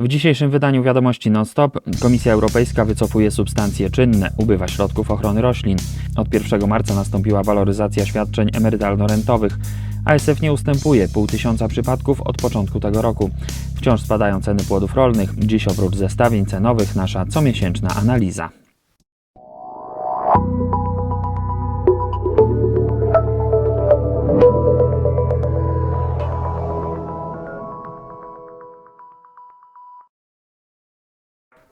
W dzisiejszym wydaniu wiadomości non-stop Komisja Europejska wycofuje substancje czynne, ubywa środków ochrony roślin. Od 1 marca nastąpiła waloryzacja świadczeń emerytalno-rentowych. ASF nie ustępuje, pół tysiąca przypadków od początku tego roku. Wciąż spadają ceny płodów rolnych. Dziś oprócz zestawień cenowych nasza comiesięczna analiza.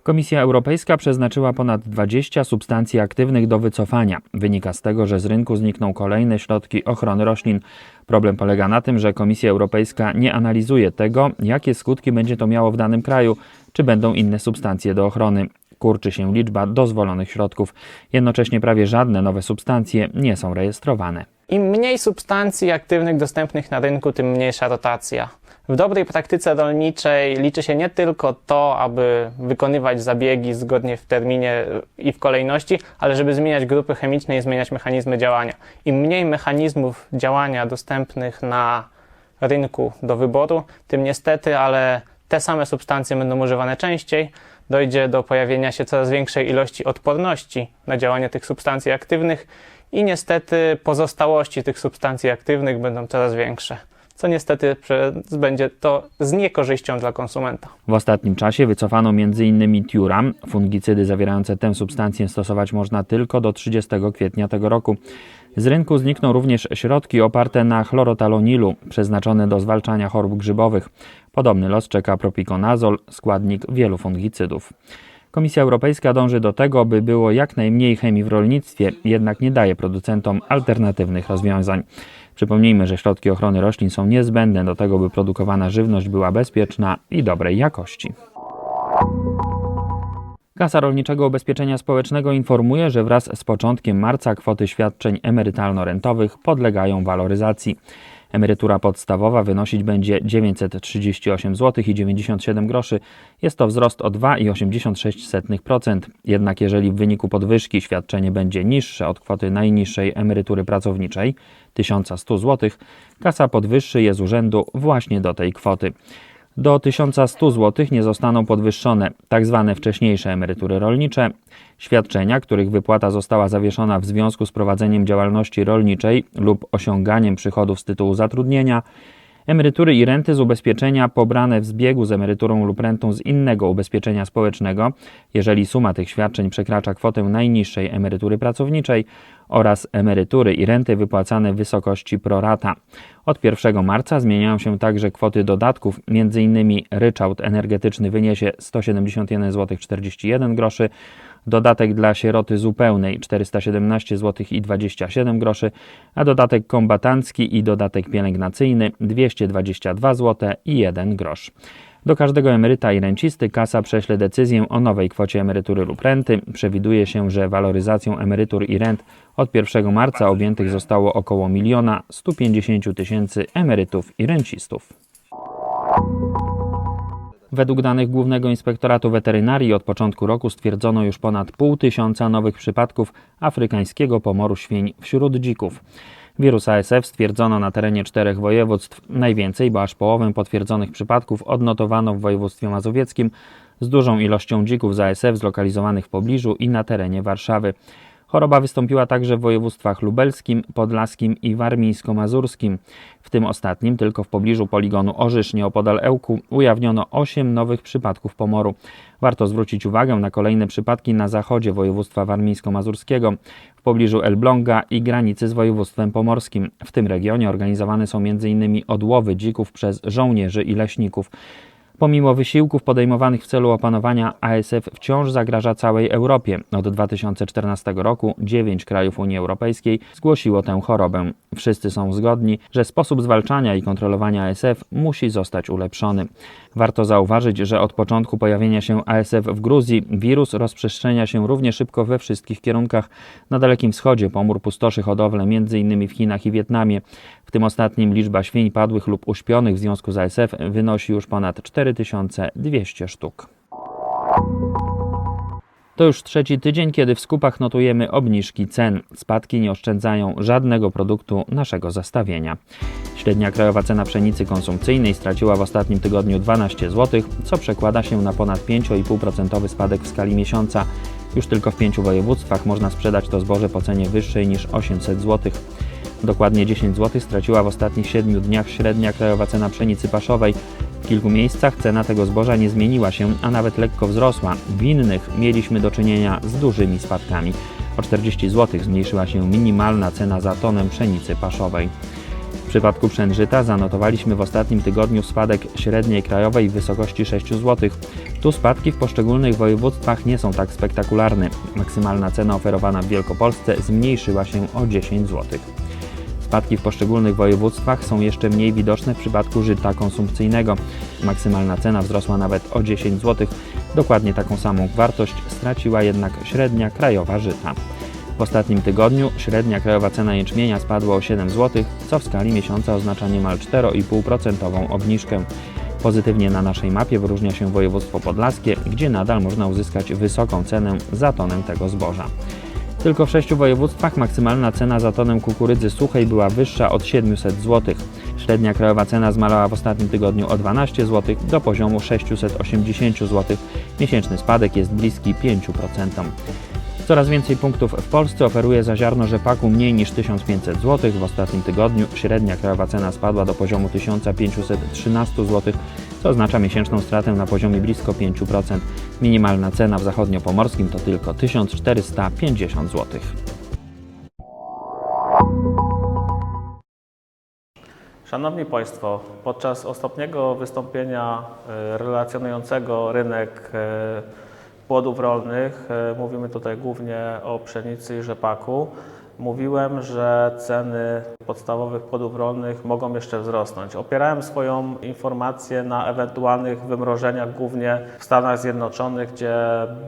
Komisja Europejska przeznaczyła ponad 20 substancji aktywnych do wycofania. Wynika z tego, że z rynku znikną kolejne środki ochrony roślin. Problem polega na tym, że Komisja Europejska nie analizuje tego, jakie skutki będzie to miało w danym kraju, czy będą inne substancje do ochrony. Kurczy się liczba dozwolonych środków. Jednocześnie prawie żadne nowe substancje nie są rejestrowane. Im mniej substancji aktywnych dostępnych na rynku, tym mniejsza rotacja. W dobrej praktyce rolniczej liczy się nie tylko to, aby wykonywać zabiegi zgodnie w terminie i w kolejności, ale żeby zmieniać grupy chemiczne i zmieniać mechanizmy działania. Im mniej mechanizmów działania dostępnych na rynku do wyboru, tym niestety, ale te same substancje będą używane częściej. Dojdzie do pojawienia się coraz większej ilości odporności na działanie tych substancji aktywnych i niestety pozostałości tych substancji aktywnych będą coraz większe, co niestety będzie to z niekorzyścią dla konsumenta. W ostatnim czasie wycofano m.in. Turam. Fungicydy zawierające tę substancję stosować można tylko do 30 kwietnia tego roku. Z rynku znikną również środki oparte na chlorotalonilu, przeznaczone do zwalczania chorób grzybowych. Podobny los czeka propiconazol, składnik wielu fungicydów. Komisja Europejska dąży do tego, by było jak najmniej chemii w rolnictwie, jednak nie daje producentom alternatywnych rozwiązań. Przypomnijmy, że środki ochrony roślin są niezbędne do tego, by produkowana żywność była bezpieczna i dobrej jakości. Kasa Rolniczego Ubezpieczenia Społecznego informuje, że wraz z początkiem marca kwoty świadczeń emerytalno-rentowych podlegają waloryzacji. Emerytura podstawowa wynosić będzie 938 zł i 97 groszy. Jest to wzrost o 2,86%. Jednak jeżeli w wyniku podwyżki świadczenie będzie niższe od kwoty najniższej emerytury pracowniczej 1100 zł, kasa podwyższy je z urzędu właśnie do tej kwoty. Do 1100 zł nie zostaną podwyższone tzw. wcześniejsze emerytury rolnicze, świadczenia, których wypłata została zawieszona w związku z prowadzeniem działalności rolniczej lub osiąganiem przychodów z tytułu zatrudnienia, emerytury i renty z ubezpieczenia pobrane w zbiegu z emeryturą lub rentą z innego ubezpieczenia społecznego, jeżeli suma tych świadczeń przekracza kwotę najniższej emerytury pracowniczej oraz emerytury i renty wypłacane w wysokości prorata. Od 1 marca zmieniają się także kwoty dodatków, m.in. ryczałt energetyczny wyniesie 171 zł 41 groszy, dodatek dla sieroty zupełnej 417 zł i 27 groszy, a dodatek kombatancki i dodatek pielęgnacyjny 222 zł i 1 grosz. Do każdego emeryta i rencisty kasa prześle decyzję o nowej kwocie emerytury lub renty. Przewiduje się, że waloryzacją emerytur i rent od 1 marca objętych zostało około 1 150 tysięcy emerytów i rencistów. Według danych Głównego Inspektoratu Weterynarii od początku roku stwierdzono już ponad pół tysiąca nowych przypadków afrykańskiego pomoru świń wśród dzików. Wirus ASF stwierdzono na terenie czterech województw. Najwięcej, bo aż połowę potwierdzonych przypadków odnotowano w województwie mazowieckim z dużą ilością dzików z ASF zlokalizowanych w pobliżu i na terenie Warszawy. Choroba wystąpiła także w województwach lubelskim, podlaskim i warmińsko-mazurskim. W tym ostatnim, tylko w pobliżu poligonu Orzysz nieopodal Ełku, ujawniono 8 nowych przypadków pomoru. Warto zwrócić uwagę na kolejne przypadki na zachodzie województwa warmińsko-mazurskiego, w pobliżu Elbląga i granicy z województwem pomorskim. W tym regionie organizowane są m.in. odłowy dzików przez żołnierzy i leśników. Pomimo wysiłków podejmowanych w celu opanowania ASF wciąż zagraża całej Europie. Od 2014 roku dziewięć krajów Unii Europejskiej zgłosiło tę chorobę. Wszyscy są zgodni, że sposób zwalczania i kontrolowania ASF musi zostać ulepszony. Warto zauważyć, że od początku pojawienia się ASF w Gruzji wirus rozprzestrzenia się równie szybko we wszystkich kierunkach. Na Dalekim Wschodzie pomór pustoszy hodowlę m.in. w Chinach i Wietnamie. W tym ostatnim liczba świń padłych lub uśpionych w związku z ASF wynosi już ponad 4200 sztuk. To już trzeci tydzień, kiedy w skupach notujemy obniżki cen. Spadki nie oszczędzają żadnego produktu naszego zestawienia. Średnia krajowa cena pszenicy konsumpcyjnej straciła w ostatnim tygodniu 12 zł, co przekłada się na ponad 5,5% spadek w skali miesiąca. Już tylko w pięciu województwach można sprzedać to zboże po cenie wyższej niż 800 zł. Dokładnie 10 zł straciła w ostatnich 7 dniach średnia krajowa cena pszenicy paszowej. W kilku miejscach cena tego zboża nie zmieniła się, a nawet lekko wzrosła. W innych mieliśmy do czynienia z dużymi spadkami. O 40 zł zmniejszyła się minimalna cena za tonę pszenicy paszowej. W przypadku pszeniżyta zanotowaliśmy w ostatnim tygodniu spadek średniej krajowej w wysokości 6 zł. Tu spadki w poszczególnych województwach nie są tak spektakularne. Maksymalna cena oferowana w Wielkopolsce zmniejszyła się o 10 zł. Spadki w poszczególnych województwach są jeszcze mniej widoczne w przypadku żyta konsumpcyjnego. Maksymalna cena wzrosła nawet o 10 zł. Dokładnie taką samą wartość straciła jednak średnia krajowa żyta. W ostatnim tygodniu średnia krajowa cena jęczmienia spadła o 7 zł, co w skali miesiąca oznacza niemal 4,5% obniżkę. Pozytywnie na naszej mapie wyróżnia się województwo podlaskie, gdzie nadal można uzyskać wysoką cenę za tonę tego zboża. Tylko w sześciu województwach maksymalna cena za tonę kukurydzy suchej była wyższa od 700 zł. Średnia krajowa cena zmalała w ostatnim tygodniu o 12 zł do poziomu 680 zł. Miesięczny spadek jest bliski 5%. Coraz więcej punktów w Polsce oferuje za ziarno rzepaku mniej niż 1500 zł. W ostatnim tygodniu średnia krajowa cena spadła do poziomu 1513 zł, co oznacza miesięczną stratę na poziomie blisko 5%. Minimalna cena w zachodniopomorskim to tylko 1450 zł. Szanowni Państwo, podczas ostatniego wystąpienia e, relacjonującego rynek e, płodów rolnych, e, mówimy tutaj głównie o pszenicy i rzepaku, mówiłem, że ceny podstawowych płodów rolnych mogą jeszcze wzrosnąć. Opierałem swoją informację na ewentualnych wymrożeniach głównie w Stanach Zjednoczonych, gdzie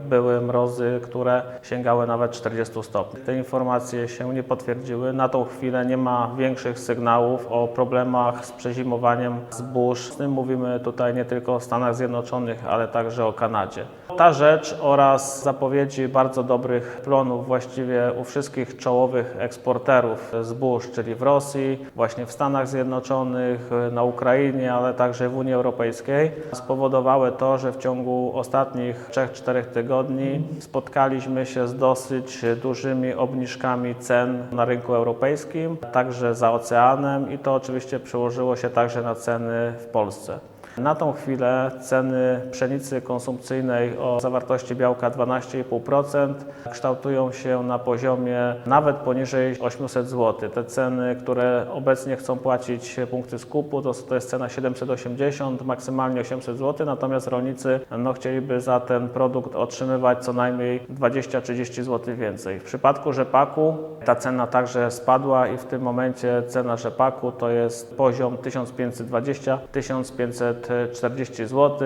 były mrozy, które sięgały nawet 40 stopni. Te informacje się nie potwierdziły. Na tą chwilę nie ma większych sygnałów o problemach z przezimowaniem zbóż. Z tym mówimy tutaj nie tylko o Stanach Zjednoczonych, ale także o Kanadzie. Ta rzecz oraz zapowiedzi bardzo dobrych plonów właściwie u wszystkich czołowych eksporterów zbóż, czyli w Rosji, właśnie w Stanach Zjednoczonych, na Ukrainie, ale także w Unii Europejskiej, spowodowały to, że w ciągu ostatnich 3-4 tygodni spotkaliśmy się z dosyć dużymi obniżkami cen na rynku europejskim, także za oceanem i to oczywiście przełożyło się także na ceny w Polsce. Na tą chwilę ceny pszenicy konsumpcyjnej o zawartości białka 12,5% kształtują się na poziomie nawet poniżej 800 zł. Te ceny, które obecnie chcą płacić punkty skupu, to, to jest cena 780, maksymalnie 800 zł, natomiast rolnicy no, chcieliby za ten produkt otrzymywać co najmniej 20-30 zł więcej. W przypadku rzepaku ta cena także spadła i w tym momencie cena rzepaku to jest poziom 1520-1540 zł.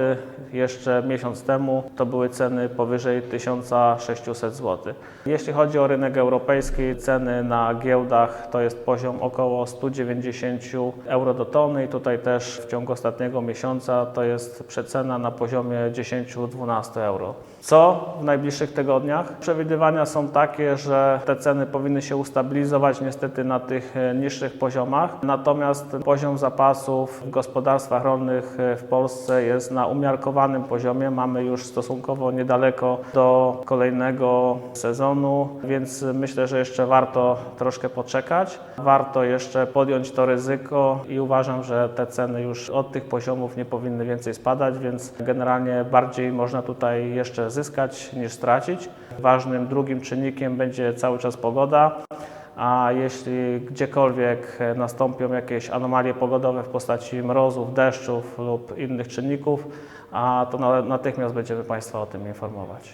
Jeszcze miesiąc temu to były ceny powyżej 1600 zł. Jeśli chodzi o rynek europejski, ceny na giełdach to jest poziom około 190 euro do tony i tutaj też w ciągu ostatniego miesiąca to jest przecena na poziomie 10-12 euro. Co w najbliższych tygodniach? Przewidywania są takie, że te ceny powinny się ustabilizować niestety na tych e, niższych poziomach, natomiast poziom zapasów w gospodarstwach rolnych e, w Polsce jest na umiarkowanym poziomie. Mamy już stosunkowo niedaleko do kolejnego sezonu, więc myślę, że jeszcze warto troszkę poczekać. Warto jeszcze podjąć to ryzyko i uważam, że te ceny już od tych poziomów nie powinny więcej spadać, więc generalnie bardziej można tutaj jeszcze zyskać niż stracić. Ważnym drugim czynnikiem będzie cały czas pogoda. A jeśli gdziekolwiek nastąpią jakieś anomalie pogodowe w postaci mrozów, deszczów lub innych czynników, to na- natychmiast będziemy Państwa o tym informować.